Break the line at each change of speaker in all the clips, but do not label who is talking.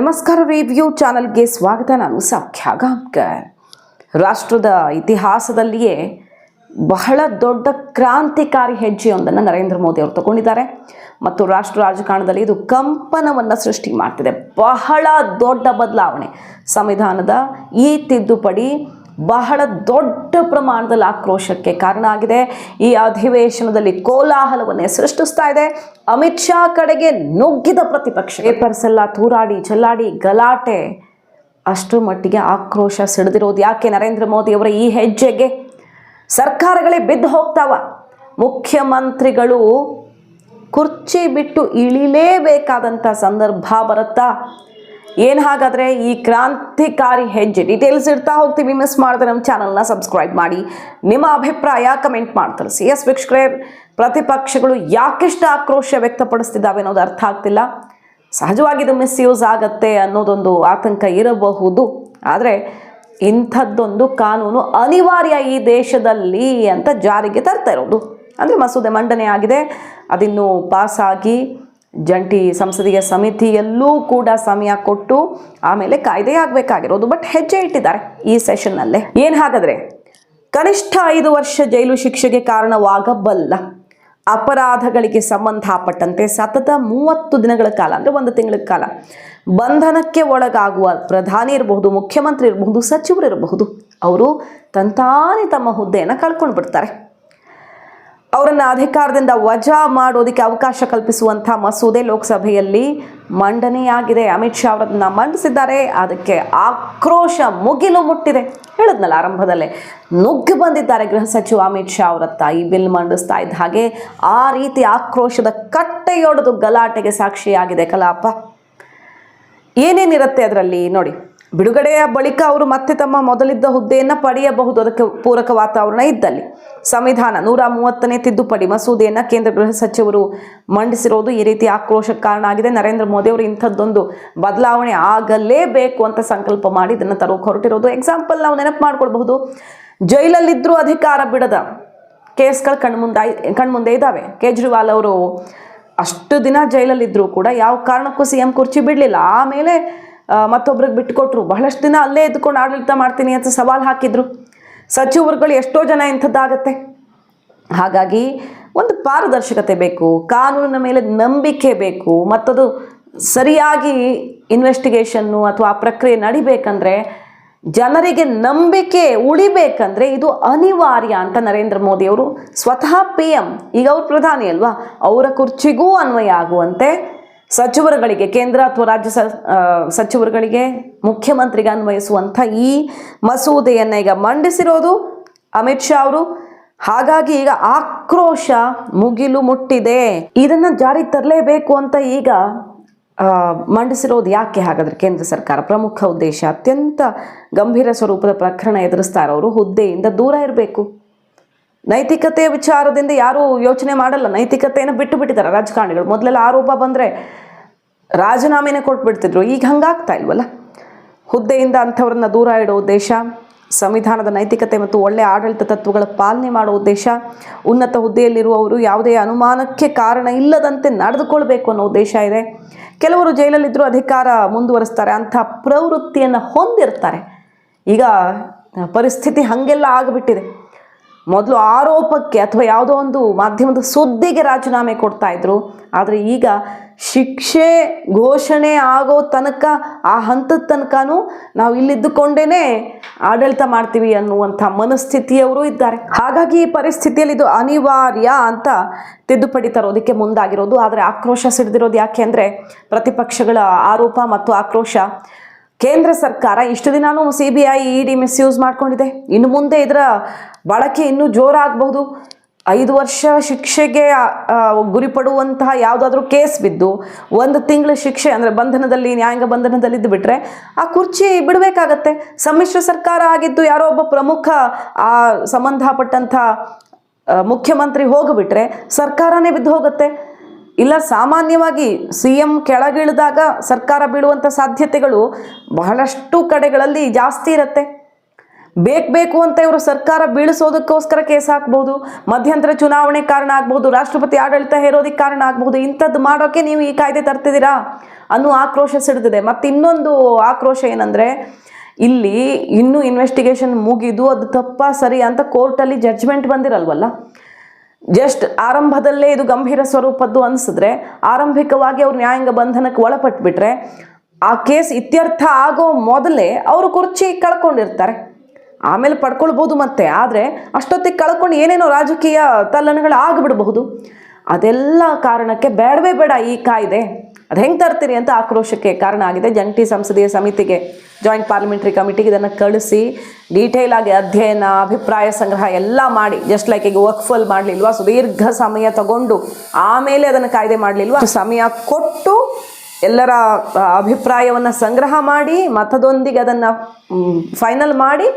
ನಮಸ್ಕಾರ ರಿವ್ಯೂ ಚಾನಲ್ಗೆ ಸ್ವಾಗತ. ನಾನು ಸೌಖ್ಯ ರಾಷ್ಟ್ರದ ಇತಿಹಾಸದಲ್ಲಿಯೇ ಬಹಳ ದೊಡ್ಡ ಕ್ರಾಂತಿಕಾರಿ ಹೆಜ್ಜೆಯೊಂದನ್ನು ನರೇಂದ್ರ ಮೋದಿ ಅವರು ತಗೊಂಡಿದ್ದಾರೆ. ಮತ್ತು ರಾಷ್ಟ್ರ ರಾಜಕಾರಣದಲ್ಲಿ ಇದು ಕಂಪನವನ್ನು ಸೃಷ್ಟಿ ಮಾಡ್ತಿದೆ. ಬಹಳ ದೊಡ್ಡ ಬದಲಾವಣೆ. ಸಂವಿಧಾನದ ಈ ತಿದ್ದುಪಡಿ ಬಹಳ ದೊಡ್ಡ ಪ್ರಮಾಣದಲ್ಲಿ ಆಕ್ರೋಶಕ್ಕೆ ಕಾರಣ ಆಗಿದೆ. ಈ ಅಧಿವೇಶನದಲ್ಲಿ ಕೋಲಾಹಲವನ್ನೇ ಸೃಷ್ಟಿಸ್ತಾ ಇದೆ. ಅಮಿತ್ ಶಾ ಕಡೆಗೆ ನುಗ್ಗಿದ ಪ್ರತಿಪಕ್ಷ. ಪೇಪರ್ಸ್ ಎಲ್ಲ ತೂರಾಡಿ ಚಲ್ಲಾಡಿ ಗಲಾಟೆ. ಅಷ್ಟು ಮಟ್ಟಿಗೆ ಆಕ್ರೋಶ ಸಿಡಿದಿರೋದು ಯಾಕೆ? ನರೇಂದ್ರ ಮೋದಿ ಅವರ ಈ ಹೆಜ್ಜೆಗೆ ಸರ್ಕಾರಗಳೇ ಬಿದ್ದು ಹೋಗ್ತಾವ. ಮುಖ್ಯಮಂತ್ರಿಗಳು ಕುರ್ಚಿ ಬಿಟ್ಟು ಇಳಿಲೇಬೇಕಾದಂಥ ಸಂದರ್ಭ ಬರುತ್ತಾ? ಏನು ಹಾಗಾದರೆ ಈ ಕ್ರಾಂತಿಕಾರಿ ಹೆಜ್ಜೆ? ಡೀಟೇಲ್ಸ್ ಇಡ್ತಾ ಹೋಗ್ತೀವಿ. ಮಿಸ್ ಮಾಡಿದ್ರೆ ನಮ್ಮ ಚಾನಲ್ನ ಸಬ್ಸ್ಕ್ರೈಬ್ ಮಾಡಿ. ನಿಮ್ಮ ಅಭಿಪ್ರಾಯ ಕಮೆಂಟ್ ಮಾಡಿ ಸಿ ಎಸ್ ವೀಕ್ಷಕರೇ, ಪ್ರತಿಪಕ್ಷಗಳು ಯಾಕೆಷ್ಟು ಆಕ್ರೋಶ ವ್ಯಕ್ತಪಡಿಸ್ತಿದ್ದಾವೆ ಅನ್ನೋದು ಅರ್ಥ ಆಗ್ತಿಲ್ಲ. ಸಹಜವಾಗಿ ಇದು ಮಿಸ್ಯೂಸ್ ಆಗತ್ತೆ ಅನ್ನೋದೊಂದು ಆತಂಕ ಇರಬಹುದು. ಆದರೆ ಇಂಥದ್ದೊಂದು ಕಾನೂನು ಅನಿವಾರ್ಯ ಈ ದೇಶದಲ್ಲಿ ಅಂತ ಜಾರಿಗೆ ತರ್ತಾ ಇರೋದು. ಅಂದರೆ ಮಸೂದೆ ಮಂಡನೆ ಆಗಿದೆ. ಅದಿನ್ನು ಪಾಸಾಗಿ ಜಂಟಿ ಸಂಸದೀಯ ಸಮಿತಿಯಲ್ಲೂ ಕೂಡ ಸಮಯ ಕೊಟ್ಟು ಆಮೇಲೆ ಕಾಯ್ದೆ ಆಗಬೇಕಾಗಿರೋದು. ಬಟ್ ಹೆಜ್ಜೆ ಇಟ್ಟಿದ್ದಾರೆ ಈ ಸೆಷನ್ನಲ್ಲೇ ಏನು ಹಾಗಾದರೆ? ಕನಿಷ್ಠ ಐದು ವರ್ಷ ಜೈಲು ಶಿಕ್ಷೆಗೆ ಕಾರಣವಾಗಬಲ್ಲ ಅಪರಾಧಗಳಿಗೆ ಸಂಬಂಧಪಟ್ಟಂತೆ ಸತತ ಮೂವತ್ತು ದಿನಗಳ ಕಾಲ, ಅಂದರೆ ಒಂದು ತಿಂಗಳ ಕಾಲ, ಬಂಧನಕ್ಕೆ ಒಳಗಾಗುವ ಪ್ರಧಾನಿ ಇರಬಹುದು, ಮುಖ್ಯಮಂತ್ರಿ ಇರಬಹುದು, ಸಚಿವರು ಇರಬಹುದು, ಅವರು ತಂತಾನೆ ತಮ್ಮ ಹುದ್ದೆಯನ್ನು ಕಳ್ಕೊಂಡು ಬಿಡ್ತಾರೆ ಅವರನ್ನು ಅಧಿಕಾರದಿಂದ ವಜಾ ಮಾಡೋದಕ್ಕೆ ಅವಕಾಶ ಕಲ್ಪಿಸುವಂಥ ಮಸೂದೆ ಲೋಕಸಭೆಯಲ್ಲಿ ಮಂಡನೆಯಾಗಿದೆ. ಅಮಿತ್ ಶಾ ಅವರನ್ನ ಮಂಡಿಸಿದ್ದಾರೆ. ಅದಕ್ಕೆ ಆಕ್ರೋಶ ಮುಗಿಲು ಮುಟ್ಟಿದೆ. ಹೇಳಿದ್ನಲ್ಲ ಆರಂಭದಲ್ಲೇ. ನುಗ್ಗಿ ಬಂದಿದ್ದಾರೆ ಗೃಹ ಸಚಿವ ಅಮಿತ್ ಶಾ ಅವರತ್ತ ಈ ಬಿಲ್ ಮಂಡಿಸ್ತಾ ಇದ್ದ ಹಾಗೆ ಆ ರೀತಿ ಆಕ್ರೋಶದ ಕಟ್ಟೆಯೊಡೆದು ಗಲಾಟೆಗೆ ಸಾಕ್ಷಿಯಾಗಿದೆ ಕಲಾಪ. ಏನೇನಿರುತ್ತೆ ಅದರಲ್ಲಿ? ನೋಡಿ. ಬಿಡುಗಡೆಯ ಬಳಿಕ ಅವರು ಮತ್ತೆ ತಮ್ಮ ಮೊದಲಿದ್ದ ಹುದ್ದೆಯನ್ನು ಪಡೆಯಬಹುದು. ಅದಕ್ಕೆ ಪೂರಕ ವಾತಾವರಣ ಇದ್ದಲ್ಲಿ. ಸಂವಿಧಾನ ನೂರ ಮೂವತ್ತನೇ ತಿದ್ದುಪಡಿ ಮಸೂದೆಯನ್ನು ಕೇಂದ್ರ ಗೃಹ ಸಚಿವರು ಮಂಡಿಸಿರೋದು ಈ ರೀತಿ ಆಕ್ರೋಶಕ್ಕೆ ಕಾರಣ ಆಗಿದೆ. ನರೇಂದ್ರ ಮೋದಿ ಅವರು ಇಂಥದ್ದೊಂದು ಬದಲಾವಣೆ ಆಗಲೇಬೇಕು ಅಂತ ಸಂಕಲ್ಪ ಮಾಡಿ ಇದನ್ನು ತರೋಕೆ ಹೊರಟಿರೋದು. ಎಕ್ಸಾಂಪಲ್ ನಾವು ನೆನಪು ಮಾಡ್ಕೊಳ್ಬಹುದು. ಜೈಲಲ್ಲಿದ್ದರೂ ಅಧಿಕಾರ ಬಿಡದ ಕೇಸ್ಗಳು ಕಣ್ಮುಂದಾಯ್ ಕಣ್ಮುಂದೆ ಇದ್ದಾವೆ. ಕೇಜ್ರಿವಾಲ್ ಅವರು ಅಷ್ಟು ದಿನ ಜೈಲಲ್ಲಿದ್ದರೂ ಕೂಡ ಯಾವ ಕಾರಣಕ್ಕೂ ಸಿ ಎಂ ಕುರ್ಚಿ ಬಿಡಲಿಲ್ಲ. ಆಮೇಲೆ ಮತ್ತೊಬ್ರಿಗೆ ಬಿಟ್ಟುಕೊಟ್ರು ಬಹಳಷ್ಟು ದಿನ ಅಲ್ಲೇ ಎದ್ದುಕೊಂಡು ಆಡಳಿತ ಮಾಡ್ತೀನಿ ಅಂತ ಸವಾಲು ಹಾಕಿದ್ರು. ಸಚಿವರುಗಳು ಎಷ್ಟೋ ಜನ ಇಂಥದ್ದಾಗತ್ತೆ. ಹಾಗಾಗಿ ಒಂದು ಪಾರದರ್ಶಕತೆ ಬೇಕು, ಕಾನೂನಿನ ಮೇಲೆ ನಂಬಿಕೆ ಬೇಕು, ಮತ್ತದು ಸರಿಯಾಗಿ ಇನ್ವೆಸ್ಟಿಗೇಷನ್ನು ಅಥವಾ ಆ ಪ್ರಕ್ರಿಯೆ ನಡಿಬೇಕಂದ್ರೆ ಜನರಿಗೆ ನಂಬಿಕೆ ಉಳಿಬೇಕಂದ್ರೆ ಇದು ಅನಿವಾರ್ಯ ಅಂತ ನರೇಂದ್ರ ಮೋದಿ ಅವರು ಸ್ವತಃ ಪಿ ಎಂ ಈಗ ಅವರು ಪ್ರಧಾನಿ ಅಲ್ವಾ, ಅವರ ಕುರ್ಚಿಗೂ ಅನ್ವಯ ಆಗುವಂತೆ ಸಚಿವರುಗಳಿಗೆ, ಕೇಂದ್ರ ಅಥವಾ ರಾಜ್ಯ ಸಚಿವರುಗಳಿಗೆ ಮುಖ್ಯಮಂತ್ರಿಗೆ ಅನ್ವಯಿಸುವಂಥ ಈ ಮಸೂದೆಯನ್ನು ಈಗ ಮಂಡಿಸಿರೋದು ಅಮಿತ್ ಶಾ ಅವರು. ಹಾಗಾಗಿ ಈಗ ಆಕ್ರೋಶ ಮುಗಿಲು ಮುಟ್ಟಿದೆ. ಇದನ್ನು ಜಾರಿಗೆ ತರಲೇಬೇಕು ಅಂತ ಈಗ ಮಂಡಿಸಿರೋದು ಯಾಕೆ ಹಾಗಾದ್ರೆ ಕೇಂದ್ರ ಸರ್ಕಾರ? ಪ್ರಮುಖ ಉದ್ದೇಶ ಅತ್ಯಂತ ಗಂಭೀರ ಸ್ವರೂಪದ ಪ್ರಕರಣ ಎದುರಿಸ್ತಾ ಇರೋರು ಹುದ್ದೆಯಿಂದ ದೂರ ಇರಬೇಕು. ನೈತಿಕತೆಯ ವಿಚಾರದಿಂದ ಯಾರೂ ಯೋಚನೆ ಮಾಡಲ್ಲ. ನೈತಿಕತೆಯನ್ನು ಬಿಟ್ಟು ಬಿಟ್ಟಿದ್ದಾರೆ ರಾಜಕಾರಣಿಗಳು. ಮೊದಲೆಲ್ಲ ಆರೋಪ ಬಂದರೆ ರಾಜೀನಾಮೆನೇ ಕೊಟ್ಬಿಡ್ತಿದ್ರು. ಈಗ ಹಂಗಾಗ್ತಾ ಇಲ್ವಲ್ಲ? ಹುದ್ದೆಯಿಂದ ಅಂಥವ್ರನ್ನ ದೂರ ಇಡೋ ಉದ್ದೇಶ, ಸಂವಿಧಾನದ ನೈತಿಕತೆ ಮತ್ತು ಒಳ್ಳೆಯ ಆಡಳಿತ ತತ್ವಗಳ ಪಾಲನೆ ಮಾಡೋ ಉದ್ದೇಶ, ಉನ್ನತ ಹುದ್ದೆಯಲ್ಲಿರುವವರು ಯಾವುದೇ ಅನುಮಾನಕ್ಕೆ ಕಾರಣ ಇಲ್ಲದಂತೆ ನಡೆದುಕೊಳ್ಬೇಕು ಅನ್ನೋ ಉದ್ದೇಶ ಇದೆ. ಕೆಲವರು ಜೈಲಲ್ಲಿದ್ದರೂ ಅಧಿಕಾರ ಮುಂದುವರಿಸ್ತಾರೆ, ಅಂಥ ಪ್ರವೃತ್ತಿಯನ್ನು ಹೊಂದಿರ್ತಾರೆ. ಈಗ ಪರಿಸ್ಥಿತಿ ಹಾಗೆಲ್ಲ ಆಗಿಬಿಟ್ಟಿದೆ. ಮೊದಲು ಆರೋಪಕ್ಕೆ ಅಥವಾ ಯಾವುದೋ ಒಂದು ಮಾಧ್ಯಮದ ಸುದ್ದಿಗೆ ರಾಜೀನಾಮೆ ಕೊಡ್ತಾ ಇದ್ರು. ಆದರೆ ಈಗ ಶಿಕ್ಷೆ ಘೋಷಣೆ ಆಗೋ ತನಕ, ಆ ಹಂತದ ತನಕನೂ ನಾವು ಇಲ್ಲಿದ್ದುಕೊಂಡೇ ಆಡಳಿತ ಮಾಡ್ತೀವಿ ಅನ್ನುವಂಥ ಮನಸ್ಥಿತಿಯವರು ಇದ್ದಾರೆ. ಹಾಗಾಗಿ ಈ ಪರಿಸ್ಥಿತಿಯಲ್ಲಿ ಇದು ಅನಿವಾರ್ಯ ಅಂತ ತಿದ್ದುಪಡಿ ತರೋದಕ್ಕೆ ಮುಂದಾಗಿರೋದು. ಆದರೆ ಆಕ್ರೋಶ ಸಿಡಿದಿರೋದು ಯಾಕೆ ಅಂದರೆ, ಪ್ರತಿಪಕ್ಷಗಳ ಆರೋಪ ಮತ್ತು ಆಕ್ರೋಶ ಕೇಂದ್ರ ಸರ್ಕಾರ ಇಷ್ಟು ದಿನಾನು C B I E D misuse ಮಾಡ್ಕೊಂಡಿದೆ. ಇನ್ನು ಮುಂದೆ ಇದರ ಬಳಕೆ ಇನ್ನೂ ಜೋರಾಗಬಹುದು. ಐದು ವರ್ಷ ಶಿಕ್ಷೆಗೆ ಗುರಿಪಡುವಂತಹ ಯಾವುದಾದ್ರೂ ಕೇಸ್ ಬಿದ್ದು ಒಂದು ತಿಂಗಳ ಶಿಕ್ಷೆ, ಅಂದರೆ ಬಂಧನದಲ್ಲಿ, ನ್ಯಾಯಾಂಗ ಬಂಧನದಲ್ಲಿದ್ದು ಬಿಟ್ಟರೆ ಆ ಕುರ್ಚಿ ಬಿಡಬೇಕಾಗತ್ತೆ. ಸಮ್ಮಿಶ್ರ ಸರ್ಕಾರ ಆಗಿದ್ದು ಯಾರೋ ಒಬ್ಬ ಪ್ರಮುಖ, ಆ, ಸಂಬಂಧಪಟ್ಟಂಥ ಮುಖ್ಯಮಂತ್ರಿ ಹೋಗಿಬಿಟ್ರೆ ಸರ್ಕಾರನೇ ಬಿದ್ದು ಹೋಗುತ್ತೆ. ಇಲ್ಲ ಸಾಮಾನ್ಯವಾಗಿ ಸಿ ಎಂ ಕೆಳಗಿಳಿದಾಗ ಸರ್ಕಾರ ಬೀಳುವಂಥ ಸಾಧ್ಯತೆಗಳು ಬಹಳಷ್ಟು ಕಡೆಗಳಲ್ಲಿ ಜಾಸ್ತಿ ಇರುತ್ತೆ. ಬೇಕು ಬೇಕು ಅಂತ ಇವರು ಸರ್ಕಾರ ಬೀಳಿಸೋದಕ್ಕೋಸ್ಕರ ಕೇಸ್ ಹಾಕ್ಬೋದು, ಮಧ್ಯಂತರ ಚುನಾವಣೆ ಕಾರಣ ಆಗ್ಬೋದು, ರಾಷ್ಟ್ರಪತಿ ಆಡಳಿತ ಹೇರೋದಕ್ಕೆ ಕಾರಣ ಆಗ್ಬೋದು, ಇಂಥದ್ದು ಮಾಡೋಕ್ಕೆ ನೀವು ಈ ಕಾಯ್ದೆ ತರ್ತಿದ್ದೀರಾ ಅನ್ನೋ ಆಕ್ರೋಶ ಸಿಡ್ತಿದೆ ಮತ್ತು ಇನ್ನೊಂದು ಆಕ್ರೋಶ ಏನಂದರೆ, ಇಲ್ಲಿ ಇನ್ನೂ ಇನ್ವೆಸ್ಟಿಗೇಷನ್ ಮುಗಿದು ಅದು ತಪ್ಪ ಸರಿ ಅಂತ ಕೋರ್ಟಲ್ಲಿ ಜಡ್ಜ್ಮೆಂಟ್ ಬಂದಿರಲ್ವಲ್ಲ? ಜಸ್ಟ್ ಆರಂಭದಲ್ಲೇ ಇದು ಗಂಭೀರ ಸ್ವರೂಪದ್ದು ಅನಿಸಿದ್ರೆ ಆರಂಭಿಕವಾಗಿ ಅವ್ರು ನ್ಯಾಯಾಂಗ ಬಂಧನಕ್ಕೆ ಒಳಪಟ್ಬಿಟ್ರೆ ಆ ಕೇಸ್ ಇತ್ಯರ್ಥ ಆಗೋ ಮೊದಲೇ ಅವರು ಕುರ್ಚಿ ಕಳ್ಕೊಂಡಿರ್ತಾರೆ. ಆಮೇಲೆ ಪಡ್ಕೊಳ್ಬೋದು ಮತ್ತೆ, ಆದರೆ ಅಷ್ಟೊತ್ತಿಗೆ ಕಳ್ಕೊಂಡು ಏನೇನೋ ರಾಜಕೀಯ ತಲ್ಲಣಗಳು ಆಗಿಬಿಡಬಹುದು. ಅದೆಲ್ಲ ಕಾರಣಕ್ಕೆ ಬೇಡವೇ ಬೇಡ ಈ ಕಾಯ್ದೆ. ಅದು ಹೆಂಗೆ ತರ್ತೀರಿ ಅಂತ ಆಕ್ರೋಶಕ್ಕೆ ಕಾರಣ ಆಗಿದೆ. ಜಂಟಿ ಸಂಸದೀಯ ಸಮಿತಿಗೆ ಜಾಯಿಂಟ್ ಪಾರ್ಲಿಮೆಂಟ್ರಿ ಕಮಿಟಿಗೆ ಇದನ್ನು ಕಳಿಸಿ ಡೀಟೇಲ್ ಆಗಿ ಅಧ್ಯಯನ, ಅಭಿಪ್ರಾಯ ಸಂಗ್ರಹ ಎಲ್ಲ ಮಾಡಿ ಜಸ್ಟ್ ಲೈಕ್ ಈಗ ವರ್ಕ್ಫುಲ್ ಮಾಡಲಿಲ್ವಾ? ಸುದೀರ್ಘ ಸಮಯ ತಗೊಂಡು ಆಮೇಲೆ ಅದನ್ನು ಕಾಯ್ದೆ ಮಾಡಲಿಲ್ವಾ? ಸಮಯ ಕೊಟ್ಟು ಎಲ್ಲರ ಅಭಿಪ್ರಾಯವನ್ನು ಸಂಗ್ರಹ ಮಾಡಿ, ಮತದೊಂದಿಗೆ ಅದನ್ನು ಫೈನಲ್ ಮಾಡಿ,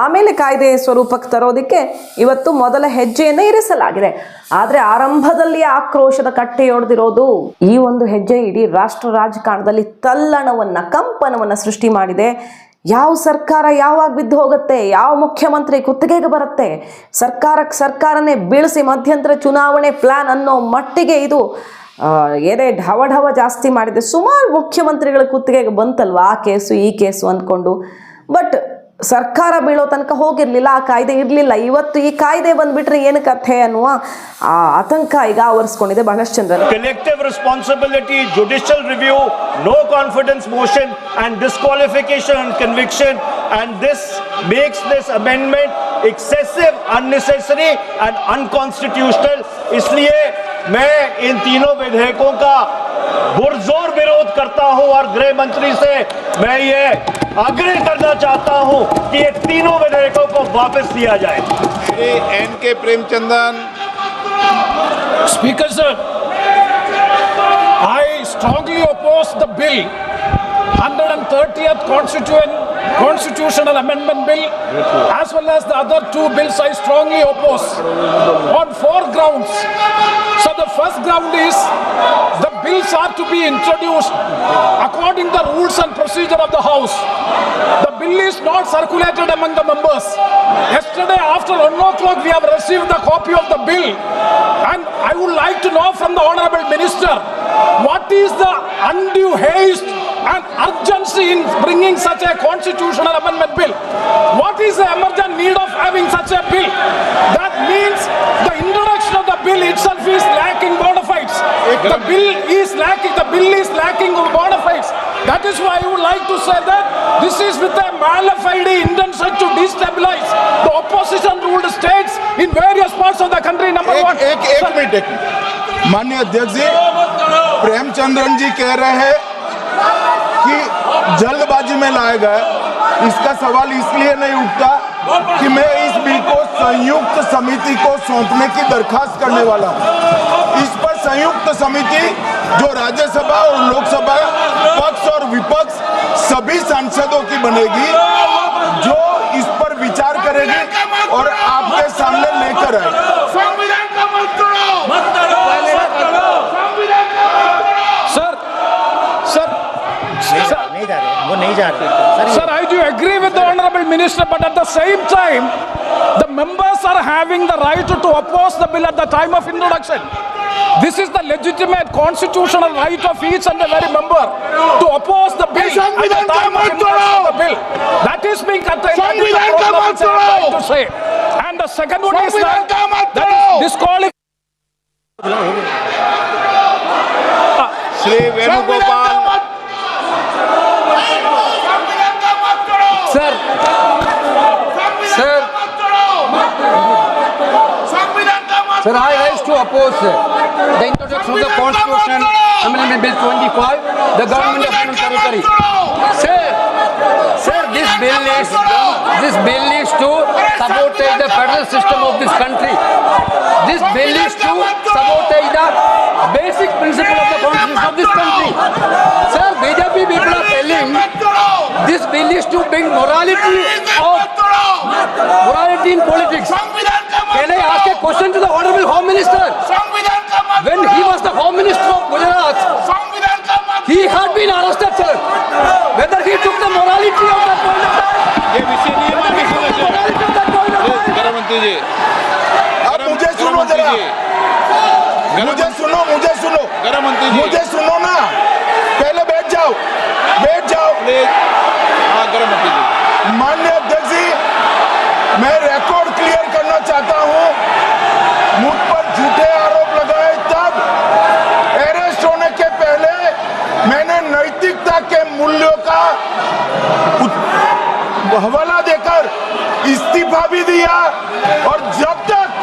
ಆಮೇಲೆ ಕಾಯ್ದೆ ಸ್ವರೂಪಕ್ಕೆ ತರೋದಕ್ಕೆ ಇವತ್ತು ಮೊದಲ ಹೆಜ್ಜೆಯನ್ನು ಇರಿಸಲಾಗಿದೆ. ಆದರೆ ಆರಂಭದಲ್ಲಿ ಆಕ್ರೋಶದ ಕಟ್ಟೆಯೊಡೆದಿರೋದು ಈ ಒಂದು ಹೆಜ್ಜೆ ಇಡೀ ರಾಷ್ಟ್ರ ರಾಜಕಾರಣದಲ್ಲಿ ತಲ್ಲಣವನ್ನು, ಕಂಪನವನ್ನು ಸೃಷ್ಟಿ ಮಾಡಿದೆ. ಯಾವ ಸರ್ಕಾರ ಯಾವಾಗ ಬಿದ್ದು ಹೋಗುತ್ತೆ, ಯಾವ ಮುಖ್ಯಮಂತ್ರಿ ಕುತ್ತಿಗೆಗೆ ಬರುತ್ತೆ ಸರ್ಕಾರಕ್ಕೆ ಸರ್ಕಾರನೇ ಬೀಳಿಸಿ ಮಧ್ಯಂತರ ಚುನಾವಣೆ ಪ್ಲಾನ್ ಅನ್ನೋ ಮಟ್ಟಿಗೆ ಇದು ಏನೇ ಢವ ಢವ ಜಾಸ್ತಿ ಮಾಡಿದೆ ಸುಮಾರು ಮುಖ್ಯಮಂತ್ರಿಗಳ ಕುತ್ತಿಗೆಗೆ ಬಂತಲ್ವ, ಆ ಕೇಸು, ಈ ಕೇಸು ಅಂದ್ಕೊಂಡು. ಬಟ್ ಸರ್ಕಾರ ಬೀಳೋ ತನಕ ಹೋಗಿರಲಿಲ್ಲ, ಆ ಕಾಯ್ದೆ ಇರಲಿಲ್ಲ. ಇವತ್ತು ಈ ಕಾಯ್ದೆ ಬಂದ್ಬಿಟ್ರೆ ಏನು ಕಥೆ ಅನ್ನುವ, ಆ, ಆತಂಕ ಈಗ ಆವರಿಸ್ಕೊಂಡಿದೆ ಬಹಳಷ್ಟು Chandra.
Collective responsibility judicial review no confidence motion and disqualification and conviction and this makes this amendment excessive unnecessary and unconstitutional ಇಸ್ಲಿಯೇ मैं इन तीनों विधेयकों का बुरजोर विरोध करता हूँ और गृह मंत्री से मैं ये आग्रह करना चाहता हूँ कि ये तीनों विधेयकों को वापस लिया जाए।
Shri N K Premachandran.
Speaker sir I strongly oppose the oppose the bill, 130th constituent constitutional amendment bill, as well as the other two bills I strongly oppose on four grounds. So the first ground is the bills are to be introduced according to the rules and procedure of the house. The bill is not circulated among the members. Yesterday after one o'clock we have received the copy of the bill and I would like to know from the honorable minister what is the undue haste and urgency in bringing such a constitutional amendment bill? What is the emergent need of having such a bill? That means the introduction of the bill itself is lacking bona fides. The bill is lacking, the bill is lacking bona fides. That is why I would like to say that this is with a mala fide intention to destabilize the opposition ruled states in various parts of the country. Number one.
एक एक एक
Sir,
minute एक minute माननीय अध्यक्ष जी प्रेमचंद्रन जी कह रहे हैं कि जल्दबाजी में लाया गया इसका सवाल इसलिए नहीं उठता कि मैं इस बिल को संयुक्त समिति को सौंपने की दरखास्त करने वाला हूँ। इस पर संयुक्त समिति जो राज्यसभा और लोकसभा पक्ष और विपक्ष सभी सांसदों की बनेगी जो इस पर विचार करेगी और आपके सामने लेकर आएगी।
नहीं जा रहे वो नहीं जा रहे
Sir, I do agree with the Honorable Minister, but at the same time, the members are having the right to oppose the bill at the time of introduction. This is the legitimate constitutional right of each and every member to oppose the bill at the
संविधान का
time of
मत
introduction of the
तोड़ो।
bill. That is being contained. That is the
संविधान का
problem
मत
which I am trying
तोड़ो।
to say. And the second one is
संविधान
that,
का मत
that
तोड़ो।
is disqualifying.
Shri Venugopal
Sir, I rise to oppose the introduction of the Constitution Amendment Bill 25, the government of territory. Sir, sir, this bill is this bill is to support the federal system of this country. This bill is to support the basic principle of the constitution of this country. Sir, BJP people are telling this bill is to bring morality of morality in politics. Can I ask a question to the Honorable Home Minister? When he was the Home Minister of Gujarat, he had been arrested, sir. Whether he took the morality of that point of time,
whether he took the morality of that point of time.
आप मुझे सुनो जरा मुझे सुनो
मुझे सुनो
मुझे सुनो ना पहले बैठ जाओ बैठ जाओ माननीय अध्यक्ष जी मैं रिकॉर्ड क्लियर करना चाहता नैतिकता के मूल्यों का हवाला देकर इस्तीफा भी दिया और जब तक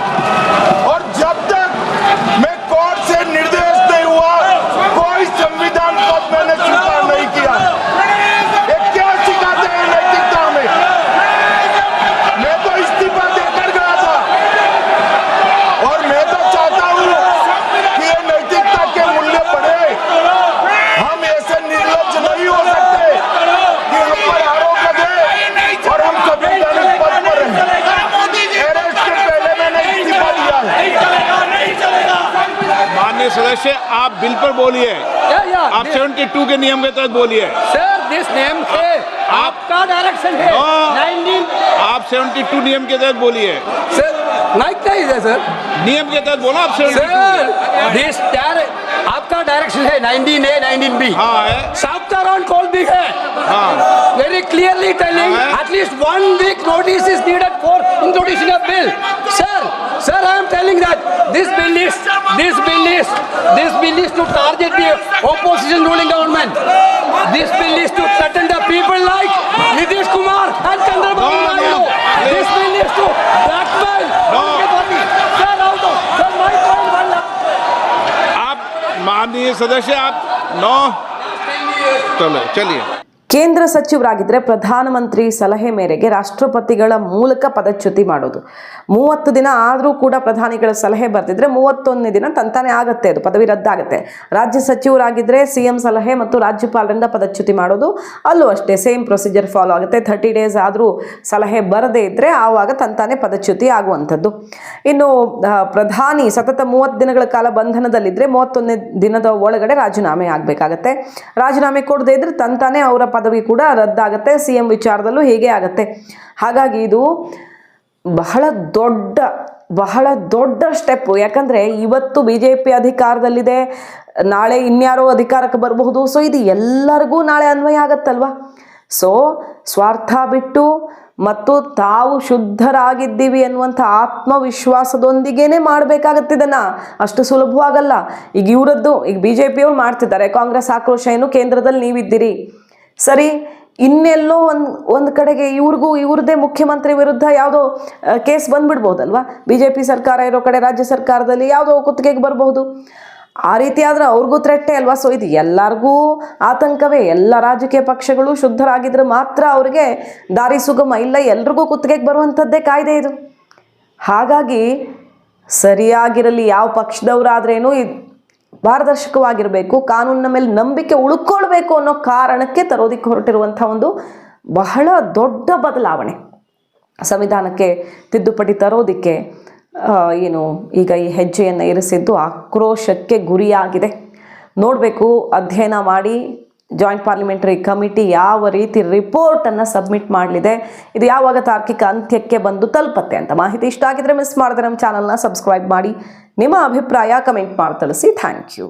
अध्यक्ष आप बिल पर बोलिए आप सेवेंटी टू के नियम के तहत बोलिए।
सर दिस नेम से आपका डायरेक्शन है।
आप सेवेंटी टू नियम के तहत बोलिए।
सर लाइक नहीं है सर
नियम के तहत बोला आप
सर दिस आपका डायरेक्शन है। 19 ए 19 बी
हाँ साउथ
का राउंड कॉल भी है। Very clearly telling at least one week notice is needed for introducing a bill sir Sir, sir, I am telling that this bill is this bill is this bill is to target the opposition ruling government. This bill is to threaten the people like Nitish Kumar and Chandrababu
No, no,
Naidu.
please.
This bill is to blackmail
No.
everybody. Sir, out of sir, my point one.
आप माननीय सदस्य आप नौ चलो चलिए
ಕೇಂದ್ರ ಸಚಿವರಾಗಿದ್ದರೆ ಪ್ರಧಾನಮಂತ್ರಿ ಸಲಹೆ ಮೇರೆಗೆ ರಾಷ್ಟ್ರಪತಿಗಳ ಮೂಲಕ ಪದಚ್ಯುತಿ ಮಾಡೋದು. ಮೂವತ್ತು ದಿನ ಆದರೂ ಕೂಡ ಪ್ರಧಾನಿಗಳ ಸಲಹೆ ಬರ್ತಿದ್ರೆ ಮೂವತ್ತೊಂದನೇ ದಿನ ತಂತಾನೆ ಆಗುತ್ತೆ, ಅದು ಪದವಿ ರದ್ದಾಗುತ್ತೆ. ರಾಜ್ಯ ಸಚಿವರಾಗಿದ್ದರೆ ಸಿ ಎಂ ಸಲಹೆ ಮತ್ತು ರಾಜ್ಯಪಾಲರಿಂದ ಪದಚ್ಯುತಿ ಮಾಡೋದು, ಅಲ್ಲೂ ಅಷ್ಟೇ, ಸೇಮ್ ಪ್ರೊಸೀಜರ್ ಫಾಲೋ ಆಗುತ್ತೆ. ಥರ್ಟಿ ಡೇಸ್ ಆದರೂ ಸಲಹೆ ಬರದೇ ಇದ್ದರೆ ಆವಾಗ ತಂತಾನೆ ಪದಚ್ಯುತಿ ಆಗುವಂಥದ್ದು. ಇನ್ನು ಪ್ರಧಾನಿ ಸತತ ಮೂವತ್ತು ದಿನಗಳ ಕಾಲ ಬಂಧನದಲ್ಲಿದ್ದರೆ ಮೂವತ್ತೊಂದನೇ ದಿನದ ಒಳಗಡೆ ರಾಜೀನಾಮೆ ಆಗಬೇಕಾಗತ್ತೆ. ರಾಜೀನಾಮೆ ಕೊಡದೇ ಇದ್ರೆ ತಂತಾನೆ ಅವರ ಪದವಿ ಕೂಡ ರದ್ದಾಗುತ್ತೆ. ಸಿ ಎಂ ವಿಚಾರದಲ್ಲೂ ಹೀಗೆ ಆಗುತ್ತೆ. ಹಾಗಾಗಿ ಇದು ಬಹಳ ದೊಡ್ಡ ಬಹಳ ದೊಡ್ಡ ಸ್ಟೆಪ್ಪು ಯಾಕಂದರೆ ಇವತ್ತು ಬಿ ಜೆ ಪಿ ಅಧಿಕಾರದಲ್ಲಿದೆ. ನಾಳೆ ಇನ್ಯಾರೋ ಅಧಿಕಾರಕ್ಕೆ ಬರಬಹುದು. ಸೊ ಇದು ಎಲ್ಲರಿಗೂ ನಾಳೆ ಅನ್ವಯ ಆಗತ್ತಲ್ವ? ಸೊ ಸ್ವಾರ್ಥ ಬಿಟ್ಟು ಮತ್ತು ತಾವು ಶುದ್ಧರಾಗಿದ್ದೀವಿ ಅನ್ನುವಂಥ ಆತ್ಮವಿಶ್ವಾಸದೊಂದಿಗೇನೆ ಮಾಡಬೇಕಾಗತ್ತೆ ಇದನ್ನ. ಅಷ್ಟು ಸುಲಭವಾಗಲ್ಲ. ಈಗ ಇವರದ್ದು, ಈಗ ಬಿ ಜೆ ಪಿಯವ್ರು ಮಾಡ್ತಿದ್ದಾರೆ. ಕಾಂಗ್ರೆಸ್ ಆಕ್ರೋಶ ಏನು ಕೇಂದ್ರದಲ್ಲಿ ನೀವಿದ್ದೀರಿ. ಸರಿ, ಇನ್ನೆಲ್ಲೋ ಒಂದು ಒಂದು ಕಡೆಗೆ ಇವ್ರಿಗೂ ಇವ್ರದ್ದೇ ಮುಖ್ಯಮಂತ್ರಿ ವಿರುದ್ಧ ಯಾವುದೋ ಕೇಸ್ ಬಂದ್ಬಿಡ್ಬೋದಲ್ವಾ? ಬಿ ಜೆ ಪಿ ಸರ್ಕಾರ ಇರೋ ಕಡೆ, ರಾಜ್ಯ ಸರ್ಕಾರದಲ್ಲಿ ಯಾವುದೋ ಕುತ್ತಿಗೆಗೆ ಬರಬಹುದು. ಆ ರೀತಿ ಆದರೆ ಅವ್ರಿಗೂ ತ್ರೆಟ್ಟೆ ಅಲ್ವಾ? ಸೊ ಇದು ಎಲ್ಲರಿಗೂ ಆತಂಕವೇ. ಎಲ್ಲ ರಾಜಕೀಯ ಪಕ್ಷಗಳು ಶುದ್ಧರಾಗಿದ್ರೆ ಮಾತ್ರ ಅವ್ರಿಗೆ ದಾರಿ ಸುಗಮ. ಇಲ್ಲ, ಎಲ್ರಿಗೂ ಕುತ್ತಿಗೆಗೆ ಬರುವಂಥದ್ದೇ ಕಾಯ್ದೆ ಇದು. ಹಾಗಾಗಿ, ಸರಿಯಾಗಿರಲಿ. ಯಾವ ಪಕ್ಷದವರಾದ್ರೇನು ಇದು ಪಾರದರ್ಶಕವಾಗಿರಬೇಕು, ಕಾನೂನಿನ ಮೇಲೆ ನಂಬಿಕೆ ಉಳ್ಕೊಳ್ಬೇಕು ಅನ್ನೋ ಕಾರಣಕ್ಕೆ ತರೋದಿಕ್ಕೆ ಹೊರಟಿರುವಂಥ ಒಂದು ಬಹಳ ದೊಡ್ಡ ಬದಲಾವಣೆ. ಸಂವಿಧಾನಕ್ಕೆ ತಿದ್ದುಪಡಿ ತರೋದಿಕ್ಕೆ ಏನು ಈಗ ಈ ಹೆಜ್ಜೆಯನ್ನು ಇರಿಸಿದ್ದು ಆಕ್ರೋಶಕ್ಕೆ ಗುರಿಯಾಗಿದೆ. ನೋಡಬೇಕು, ಅಧ್ಯಯನ ಮಾಡಿ ಜಾಯಿಂಟ್ ಪಾರ್ಲಿಮೆಂಟರಿ ಕಮಿಟಿ ಯಾವ ರೀತಿ ರಿಪೋರ್ಟನ್ನು ಸಬ್ಮಿಟ್ ಮಾಡಲಿದೆ, ಇದು ಯಾವಾಗ ತಾರ್ಕಿಕ ಅಂತ್ಯಕ್ಕೆ ಬಂದು ತಲುಪತ್ತೆ ಅಂತ ಮಾಹಿತಿ ಇಷ್ಟ ಆಗಿದ್ರೆ ಮಿಸ್ ಮಾಡಿದ್ರೆ ನಮ್ಮ ಚಾನಲ್ನ ಸಬ್ಸ್ಕ್ರೈಬ್ ಮಾಡಿ. ನಿಮ್ಮ ಅಭಿಪ್ರಾಯ ಕಮೆಂಟ್ ಮಾಡಿ ತಿಳಿಸಿ. Thank you